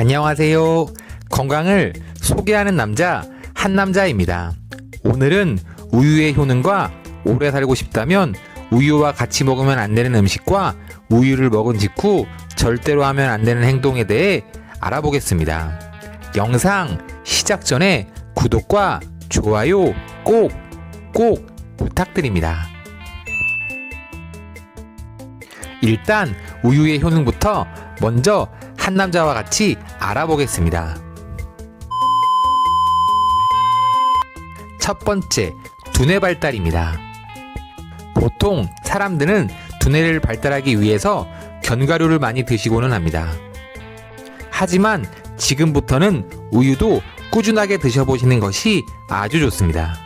안녕하세요. 건강을 소개하는 남자, 한남자입니다. 오늘은 우유의 효능과 오래 살고 싶다면 우유와 같이 먹으면 안 되는 음식과 우유를 먹은 직후 절대로 하면 안 되는 행동에 대해 알아보겠습니다. 영상 시작 전에 구독과 좋아요 꼭, 꼭 부탁드립니다. 일단 우유의 효능부터 먼저 한 남자와 같이 알아보겠습니다. 첫 번째, 두뇌 발달입니다. 보통 사람들은 두뇌를 발달하기 위해서 견과류를 많이 드시고는 합니다. 하지만 지금부터는 우유도 꾸준하게 드셔보시는 것이 아주 좋습니다.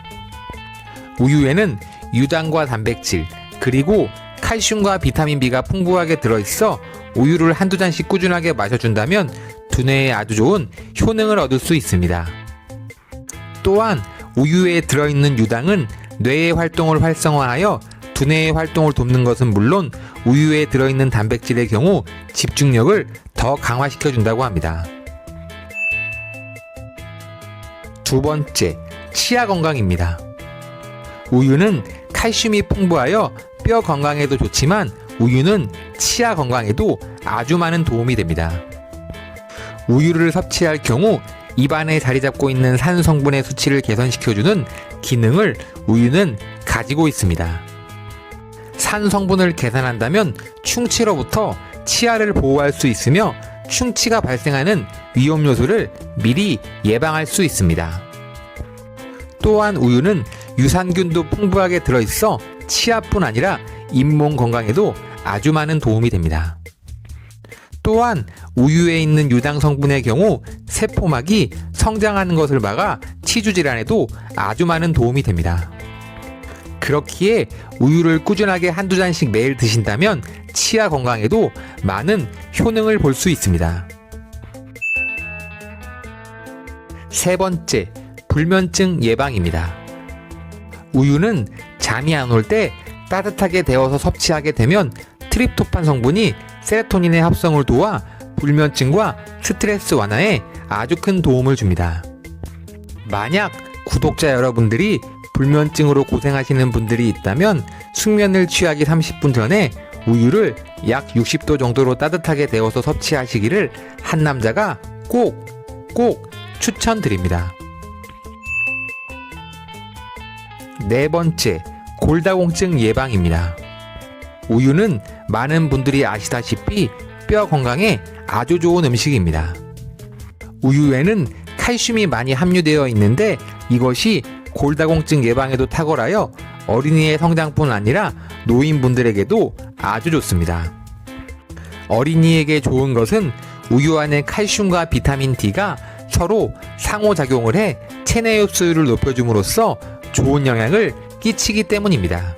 우유에는 유당과 단백질, 그리고 칼슘과 비타민 B가 풍부하게 들어있어 우유를 한두 잔씩 꾸준하게 마셔준다면 두뇌에 아주 좋은 효능을 얻을 수 있습니다. 또한 우유에 들어있는 유당은 뇌의 활동을 활성화하여 두뇌의 활동을 돕는 것은 물론 우유에 들어있는 단백질의 경우 집중력을 더 강화시켜준다고 합니다. 두 번째, 치아 건강입니다. 우유는 칼슘이 풍부하여 뼈 건강에도 좋지만 우유는 치아 건강에도 아주 많은 도움이 됩니다. 우유를 섭취할 경우 입안에 자리 잡고 있는 산 성분의 수치를 개선시켜주는 기능을 우유는 가지고 있습니다. 산 성분을 계산한다면 충치로부터 치아를 보호할 수 있으며 충치가 발생하는 위험 요소를 미리 예방할 수 있습니다. 또한 우유는 유산균도 풍부하게 들어있어 치아뿐 아니라 잇몸 건강에도 아주 많은 도움이 됩니다. 또한 우유에 있는 유당 성분의 경우 세포막이 성장하는 것을 막아 치주 질환에도 아주 많은 도움이 됩니다. 그렇기에 우유를 꾸준하게 한두 잔씩 매일 드신다면 치아 건강에도 많은 효능을 볼 수 있습니다. 세 번째, 불면증 예방입니다. 우유는 잠이 안 올 때 따뜻하게 데워서 섭취하게 되면 트립토판 성분이 세로토닌의 합성을 도와 불면증과 스트레스 완화에 아주 큰 도움을 줍니다. 만약 구독자 여러분들이 불면증으로 고생하시는 분들이 있다면 숙면을 취하기 30분 전에 우유를 약 60도 정도로 따뜻하게 데워서 섭취하시기를 한 남자가 꼭, 꼭 추천드립니다. 네 번째, 골다공증 예방입니다. 우유는 많은 분들이 아시다시피 뼈 건강에 아주 좋은 음식입니다. 우유에는 칼슘이 많이 함유되어 있는데 이것이 골다공증 예방에도 탁월하여 어린이의 성장뿐 아니라 노인분들에게도 아주 좋습니다. 어린이에게 좋은 것은 우유 안에 칼슘과 비타민 D가 서로 상호작용을 해 체내 흡수율을 높여줌으로써 좋은 영향을 끼치기 때문입니다.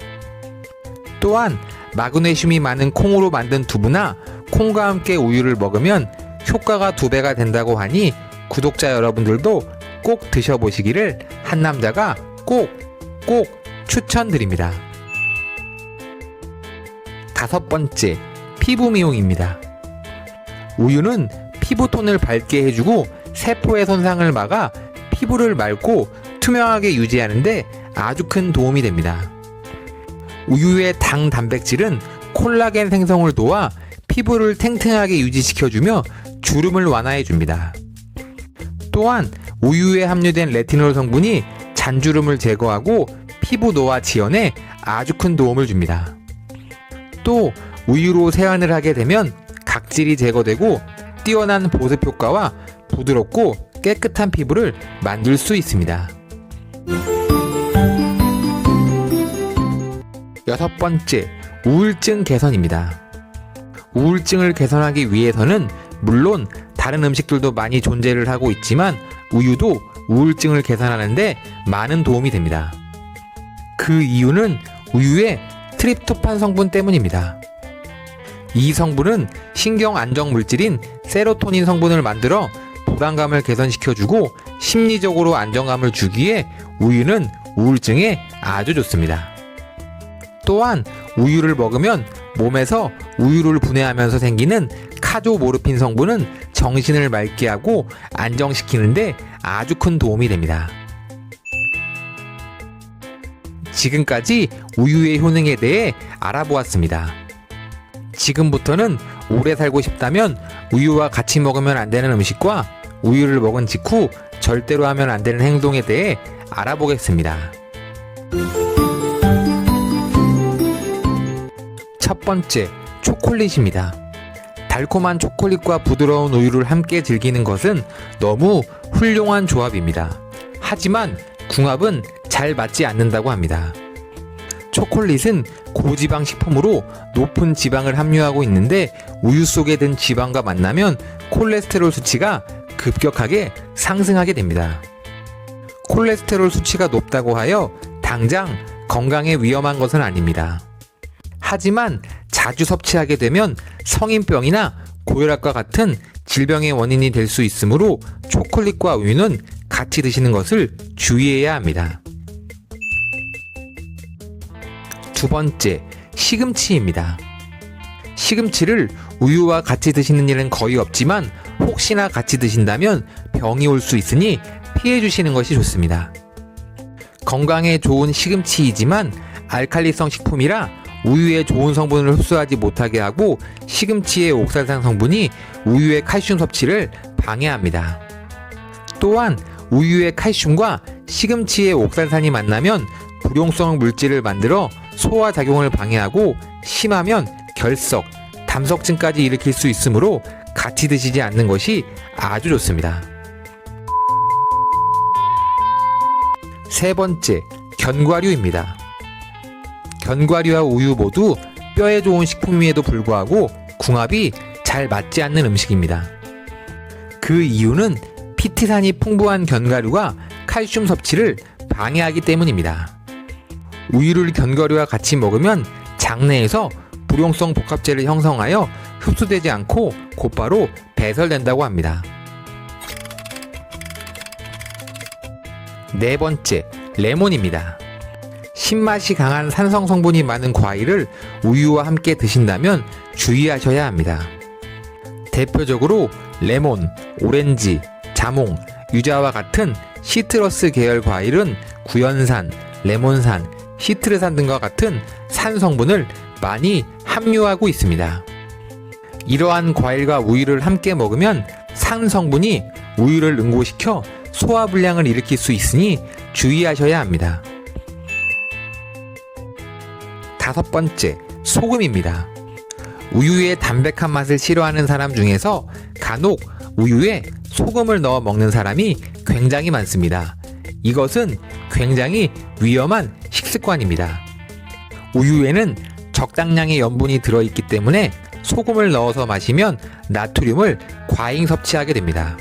또한 마그네슘이 많은 콩으로 만든 두부나 콩과 함께 우유를 먹으면 효과가 두 배가 된다고 하니 구독자 여러분들도 꼭 드셔보시기를 한 남자가 꼭, 꼭 추천드립니다. 다섯 번째, 피부 미용입니다. 우유는 피부톤을 밝게 해주고 세포의 손상을 막아 피부를 맑고 투명하게 유지하는데 아주 큰 도움이 됩니다. 우유의 당 단백질은 콜라겐 생성을 도와 피부를 탱탱하게 유지시켜주며 주름을 완화해줍니다. 또한 우유에 함유된 레티놀 성분이 잔주름을 제거하고 피부 노화 지연에 아주 큰 도움을 줍니다. 또 우유로 세안을 하게 되면 각질이 제거되고 뛰어난 보습 효과와 부드럽고 깨끗한 피부를 만들 수 있습니다. 여섯 번째, 우울증 개선입니다. 우울증을 개선하기 위해서는 물론 다른 음식들도 많이 존재를 하고 있지만 우유도 우울증을 개선하는데 많은 도움이 됩니다. 그 이유는 우유의 트립토판 성분 때문입니다. 이 성분은 신경 안정 물질인 세로토닌 성분을 만들어 불안감을 개선시켜주고 심리적으로 안정감을 주기에 우유는 우울증에 아주 좋습니다. 또한 우유를 먹으면 몸에서 우유를 분해하면서 생기는 카조모르핀 성분은 정신을 맑게 하고 안정시키는데 아주 큰 도움이 됩니다. 지금까지 우유의 효능에 대해 알아보았습니다. 지금부터는 오래 살고 싶다면 우유와 같이 먹으면 안 되는 음식과 우유를 먹은 직후 절대로 하면 안 되는 행동에 대해 알아보겠습니다. 첫 번째, 초콜릿입니다. 달콤한 초콜릿과 부드러운 우유를 함께 즐기는 것은 너무 훌륭한 조합입니다. 하지만 궁합은 잘 맞지 않는다고 합니다. 초콜릿은 고지방 식품으로 높은 지방을 함유하고 있는데 우유 속에 든 지방과 만나면 콜레스테롤 수치가 급격하게 상승하게 됩니다. 콜레스테롤 수치가 높다고 하여 당장 건강에 위험한 것은 아닙니다. 하지만 자주 섭취하게 되면 성인병이나 고혈압과 같은 질병의 원인이 될 수 있으므로 초콜릿과 우유는 같이 드시는 것을 주의해야 합니다. 두 번째, 시금치입니다. 시금치를 우유와 같이 드시는 일은 거의 없지만 혹시나 같이 드신다면 병이 올 수 있으니 피해 주시는 것이 좋습니다. 건강에 좋은 시금치이지만 알칼리성 식품이라 우유에 좋은 성분을 흡수하지 못하게 하고 시금치의 옥살산 성분이 우유의 칼슘 섭취를 방해합니다. 또한 우유의 칼슘과 시금치의 옥살산이 만나면 불용성 물질을 만들어 소화 작용을 방해하고 심하면 결석, 담석증까지 일으킬 수 있으므로 같이 드시지 않는 것이 아주 좋습니다. 세 번째, 견과류입니다. 견과류와 우유 모두 뼈에 좋은 식품임에도 불구하고 궁합이 잘 맞지 않는 음식입니다. 그 이유는 피티산이 풍부한 견과류가 칼슘 섭취를 방해하기 때문입니다. 우유를 견과류와 같이 먹으면 장내에서 불용성 복합제를 형성하여 흡수되지 않고 곧바로 배설된다고 합니다. 네 번째, 레몬입니다. 신맛이 강한 산성 성분이 많은 과일을 우유와 함께 드신다면 주의하셔야 합니다. 대표적으로 레몬, 오렌지, 자몽, 유자와 같은 시트러스 계열 과일은 구연산, 레몬산, 시트르산 등과 같은 산 성분을 많이 함유하고 있습니다. 이러한 과일과 우유를 함께 먹으면 산 성분이 우유를 응고시켜 소화불량을 일으킬 수 있으니 주의하셔야 합니다. 다섯 번째, 소금입니다. 우유의 담백한 맛을 싫어하는 사람 중에서 간혹 우유에 소금을 넣어 먹는 사람이 굉장히 많습니다. 이것은 굉장히 위험한 식습관입니다. 우유에는 적당량의 염분이 들어있기 때문에 소금을 넣어서 마시면 나트륨을 과잉 섭취하게 됩니다.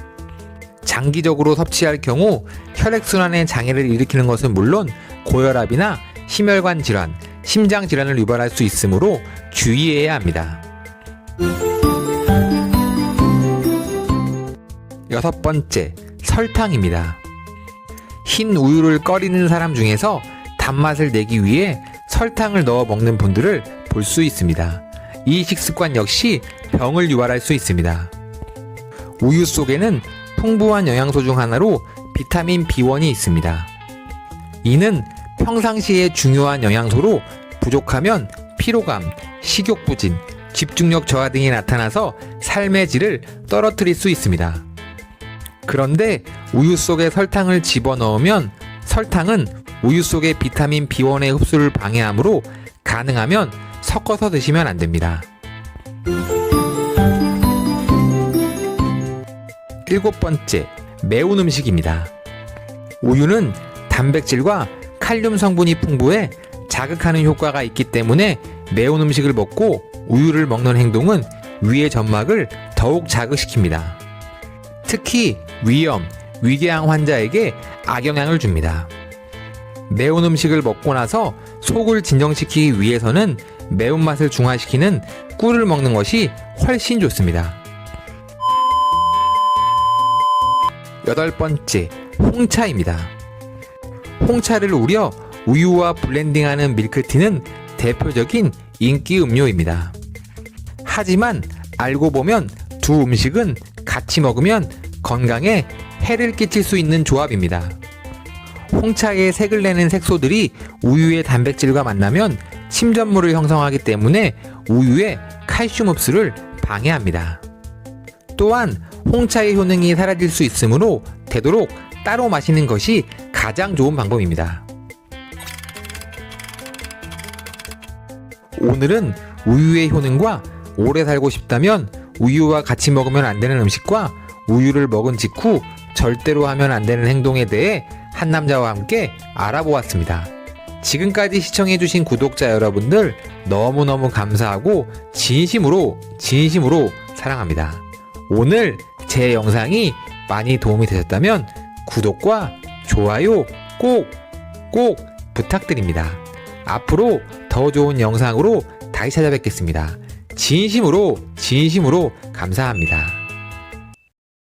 장기적으로 섭취할 경우 혈액순환의 장애를 일으키는 것은 물론 고혈압이나 심혈관 질환, 심장 질환을 유발할 수 있으므로 주의해야 합니다. 여섯 번째, 설탕입니다. 흰 우유를 끓이는 사람 중에서 단맛을 내기 위해 설탕을 넣어 먹는 분들을 볼 수 있습니다. 이 식습관 역시 병을 유발할 수 있습니다. 우유 속에는 풍부한 영양소 중 하나로 비타민 B1이 있습니다. 이는 평상시에 중요한 영양소로 부족하면 피로감, 식욕부진, 집중력 저하 등이 나타나서 삶의 질을 떨어뜨릴 수 있습니다. 그런데 우유 속에 설탕을 집어넣으면 설탕은 우유 속의 비타민 B1의 흡수를 방해하므로 가능하면 섞어서 드시면 안 됩니다. 일곱 번째, 매운 음식입니다. 우유는 단백질과 칼륨 성분이 풍부해 자극하는 효과가 있기 때문에 매운 음식을 먹고 우유를 먹는 행동은 위의 점막을 더욱 자극시킵니다. 특히 위염, 위궤양 환자에게 악영향을 줍니다. 매운 음식을 먹고 나서 속을 진정시키기 위해서는 매운맛을 중화시키는 꿀을 먹는 것이 훨씬 좋습니다. 여덟 번째, 홍차입니다. 홍차를 우려 우유와 블렌딩하는 밀크티는 대표적인 인기 음료입니다. 하지만 알고 보면 두 음식은 같이 먹으면 건강에 해를 끼칠 수 있는 조합입니다. 홍차의 색을 내는 색소들이 우유의 단백질과 만나면 침전물을 형성하기 때문에 우유의 칼슘 흡수를 방해합니다. 또한 홍차의 효능이 사라질 수 있으므로 되도록 따로 마시는 것이 가장 좋은 방법입니다. 오늘은 우유의 효능과 오래 살고 싶다면 우유와 같이 먹으면 안 되는 음식과 우유를 먹은 직후 절대로 하면 안 되는 행동에 대해 한 남자와 함께 알아보았습니다. 지금까지 시청해주신 구독자 여러분들 너무너무 감사하고 진심으로 진심으로 사랑합니다. 오늘 제 영상이 많이 도움이 되셨다면 구독과 좋아요 꼭 꼭 부탁드립니다. 앞으로 더 좋은 영상으로 다시 찾아뵙겠습니다. 진심으로 진심으로 감사합니다.